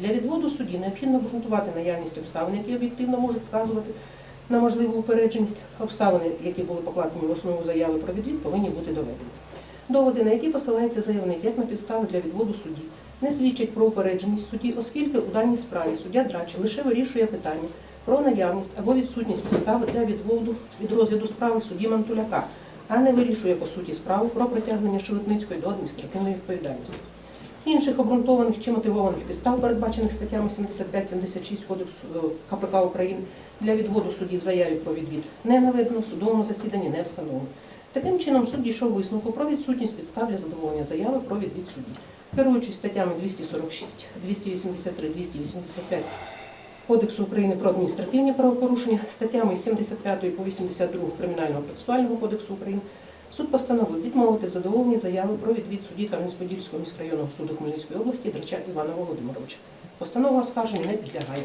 відводу судді необхідно обґрунтувати наявність обставин, які об'єктивно можуть вказувати на можливу упередженість. Обставини, які були покладені в основу заяви про відвід, повинні бути доведені. Доводи, на які посилається заявник, як на підстави для відводу судді, не свідчать про упередженість судді, оскільки у даній справі суддя Драча лише вирішує питання про наявність або відсутність підстави для відводу від розгляду справи судді Мантуляка, а не вирішує по суті справу про притягнення Шелепницької до адміністративної відповідальності. Інших обґрунтованих чи мотивованих підстав, передбачених статтями 75-76 Кодексу е, КПК України для відводу судді в заяві про відвід не наведено, в судовому засіданні не встановлено. Таким чином, суд дійшов висновку про відсутність підстав для задоволення заяви про відвід судді. Керуючись статтями 246, 283, 285 Кодексу України про адміністративні правопорушення, статтями 75 по 82 Кримінального процесуального кодексу України, суд постановив відмовити в задоволенні заяви про відвід судді Кам'янець-Подільського міськрайонного суду Хмельницької області Драча Івана Володимировича. Постанова оскарження не підлягає.